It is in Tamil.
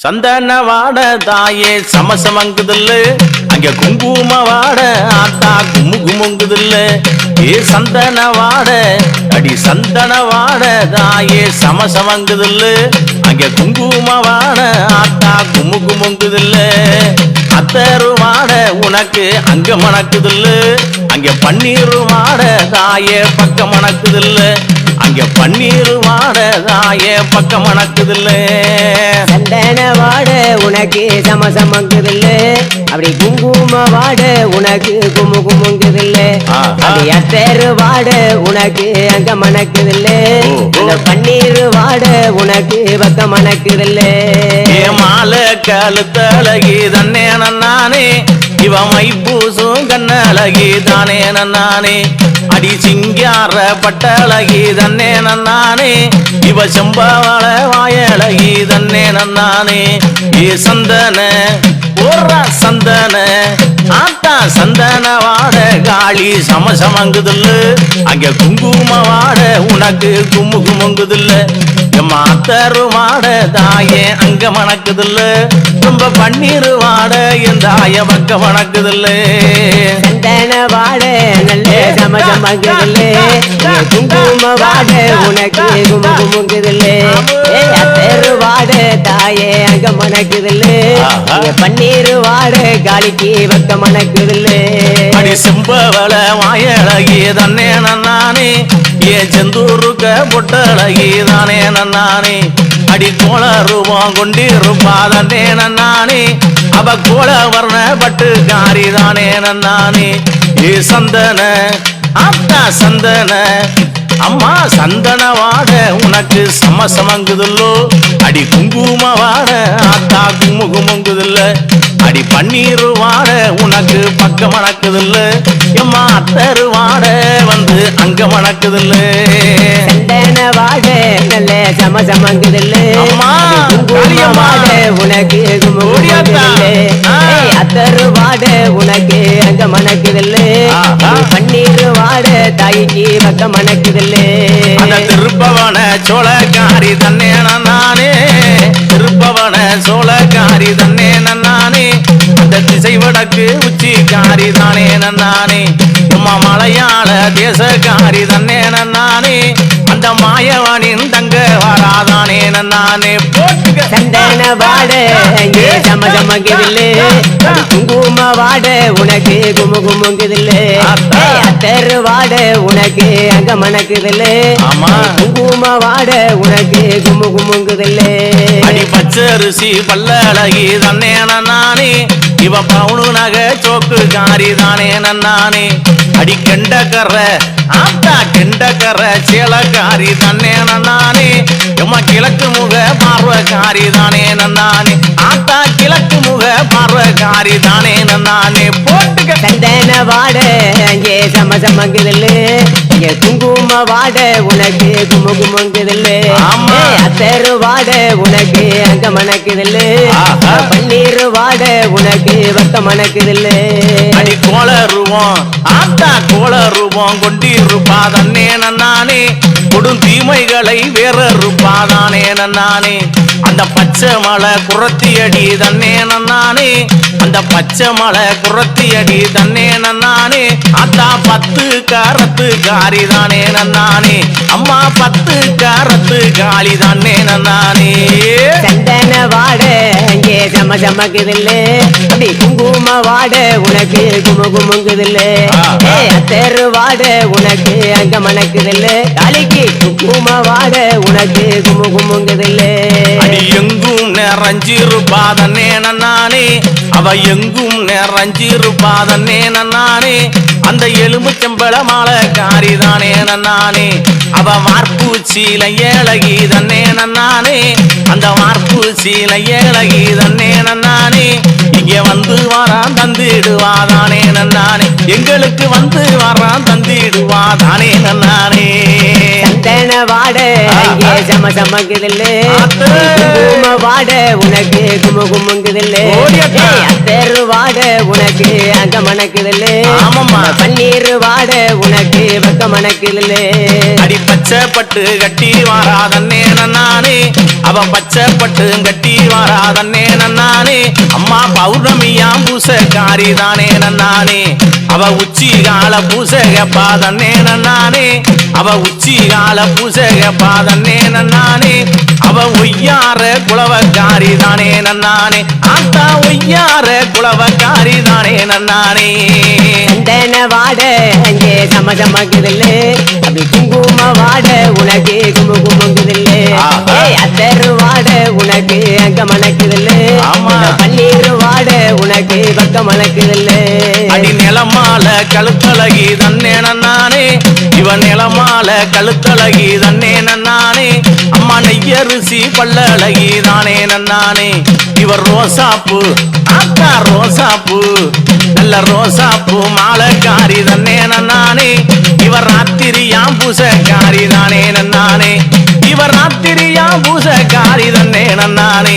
சந்தன வாட தாயே சமசமங்குதில்ல அங்க குங்கும வாட ஆத்தா கும்மு குமுங்குதில்ல. ஏ சந்தன வாட அடி சந்தன வாட தாயே சமசமங்குதில்ல அங்க குங்கும வாட ஆத்தா கும்மு குமுங்குதில்ல. அத்தரு வாட உனக்கு அங்க மணக்குதில்ல. அங்க பன்னீர் வாட தாயே பக்கம் மணக்குதில்ல. அங்க பன்னீர் வாட தாயே பக்கம் மணக்குதில்ல சந்தன வாட உனக்கு சமசமங்குதில்ல அப்படி குங்கும வாட உனக்கு குமு குமுங்குதில்ல. அப்படி அத்தேரு வாட உனக்கு அங்க மணக்குதில்ல. பன்னீர் வாட உனக்கு பக்க மணக்குதில்ல. ஏ மாலை கழுத்தழகி தன்னே நானே இவ மைப்பூசும் கண்ணழகி தானே நானே அடி சிங்கார பட்டழகி தன்னே நானே இவ செம்பவள ஏ சந்தன. ஆத்தா சந்தன வாட காளி சமசமங்குதில்ல அங்க குங்கும வாட உனக்கு கும்மு குமுங்குதில்ல. எம்மா அத்தரு வாட தாயே அங்க மணக்குதில்ல. ரொம்ப பன்னீர் வாட என் தாய பக்க மணக்குதில்ல. சந்தன வாட நல்ல சமசமங்குதில்ல குங்கும வாட உனக்கு குமு குமுங்குதில்ல. அத்தேரு வாட தாயே அங்க மணக்குதில்ல. ஆஹா. இங்க பன்னீர் வாட காளிக்கு பக்க அடி செம்பவள மாயழகி தன்னே நன்னானே. ஏ செந்தூருக்க பொட்டழகி தானே நன்னானே. அடி கோள ரூபம் கொண்டிருப்பா தன்னே நன்னானே. அவ கோள வர்ண பட்டு காரி தானே நன்னானே. ஏ சந்தன ஆத்தா சந்தன அம்மா சந்தன வாட உனக்கு சம சமங்குதுல்லோ. அடி குங்கும வாட ஆத்தா கும்மு குமுங்குதில்ல அடி பன்னீர் வாட உனக்கு பக்க மணக்குதில்ல. எம்மா அத்தரு வாட வந்து அங்க மணக்குதில்ல. வாட நல்ல காளியம்மா. வாட உனக்கு குமு அத்தரு வாட உனக்கு அங்க மணக்குதில்ல. பன்னீர் வாட தாய்க்கு பக்க மணக்குதில்ல. திருப்பவன சோழக்காரி தன்னே நானே திருப்பவன சோழக்காரி தன்னே நானே அந்த திசை வடக்கு உச்சிக்காரி தானே நானே உம்மா மலையாள தேசக்காரி தன்னே நானே. அந்த மாயவனின் வராதானே நானே போட்டுக்க. சந்தன வாட அங்கே சமசமங்குதில்ல அது குங்கும வாட உனக்கு குமு குமுங்குதில்ல. அத்தரு வாட உனக்கு அங்க மணக்குதில்ல. குங்கும வாட உனக்கு குமு குமுங்குதில்ல. அடி பச்சரிசி பல்லழகி தன்னே நானே. இவ பவுனு நகை சோக்கு காரி தானே நானே. அடி கெண்டக்கர ஆத்தா கெண்டக்கர சேலக்காரி தன்னே நானே. எம்மா கிழக்கு முக பார்வக்காரி தானே நானே ஆத்தா கிழக்கு முக பார்வக்காரி தானே நானே போட்டுக்க. சந்தன வாட அங்கே சமசமங்குதில்ல இங்க குங்கும வாட உனக்கு குமு குமுங்குதில்ல அத்தரு வாட உனக்கு அங்க மணக்குதில்ல. பன்னீர் வாட உனக்கு வக்க மணக்குதில்ல அடி கோளருவோம் ஆத்தா கோளருவோம் கொண்டிருப்பா தன்னே நானே கொடும் தீமைகளை வேற இருப்பாதானே நானே அந்த பச்சை மலை குரத்தி அடி தன்னே நானே அந்த பச்சை மலை குரத்தி அடி தன்னே நானே ஆத்தா பத்து காரத்து காரி தானே நானே அம்மா பத்து காரத்து காளி தானே நானே சம சமக்குதில்ல அப்படி குங்கும வாட உனக்கு குமு குமுங்குதில்ல. அத்தரு வாட உனக்கு அங்க மணக்குதில்ல. காளிக்கு குங்கும வாட உனக்கு குமு குமுங்குதில்ல. எங்கும் நிறைஞ்சிருப்பாதன்னே நானே அவ எங்கும் நிறைஞ்சிருப்பாதன்னே நானே அந்த எலும்புச்சம்பள மாலை காரிதானே நானே அவ வார்ப்பு சீல ஏழகி தன்னே நானே. அந்த வார்ப்பு சீல ஏழகி தன்னே நானே. இங்க வந்து வரான் தந்திடுவாதானே நானே. எங்களுக்கு வந்து வரான் தந்திடுவாதானே நானே. சந்தன வாட அங்கே சம சமக்குதில்ல. குங்கும வாட உனக்கு குமு குமுங்குதில்ல. அத்தரு வாட உனக்கு அங்க மணக்குதில்ல. பன்னீர் வாட உனக்கு பக்க மணக்குதில்ல. பச்சை பட்டு கட்டி வாராதன்னே நானே அவ பச்சை பட்டு கட்டி வாராதன்னே நானே அம்மா பௌர்ணமியாம் பூசக்காரி தானே நானே அவ உச்சி கால பூசகப்பா தன்னே நன்னானே. அவ உச்சி கால பூசகப்பா தன்னே நன்னானே. அவ ஒய்யார குளவக்காரி தானே நானே ஆத்தா ஒய்யார குளவக்காரி தானே நானே சந்தன வாட அங்கே சம சமக்குதில்ல அப்படி குங்கும வாட உனக்கு குமு குமுங்குதில்ல. ஆஹா. ஏய் அத்தரு வாட உனக்கு அங்க மணக்குதில்ல. பன்னீர் வாட உனக்கு பக்கம் மணக்குதில்ல அடி நிலமால கழுத்தழகி தன்னே நன்னானே. இவன் நிலமால கழுத்தழகி தன்னே நன்னானே. அம்மா நெய்யரிசி பல்லழகி தானே நன்னானே. இவர் ரோசாப்பூ ஆத்தா ரோசாப்பூ. நல்ல ரோசா பூ மாலைக்காரி தன்னே நன்னானே இவர் ராத்திரியாம் பூசக்காரி தானே நன்னானே இவர் ராத்திரியாம் பூசக்காரி தன்னே நன்னானே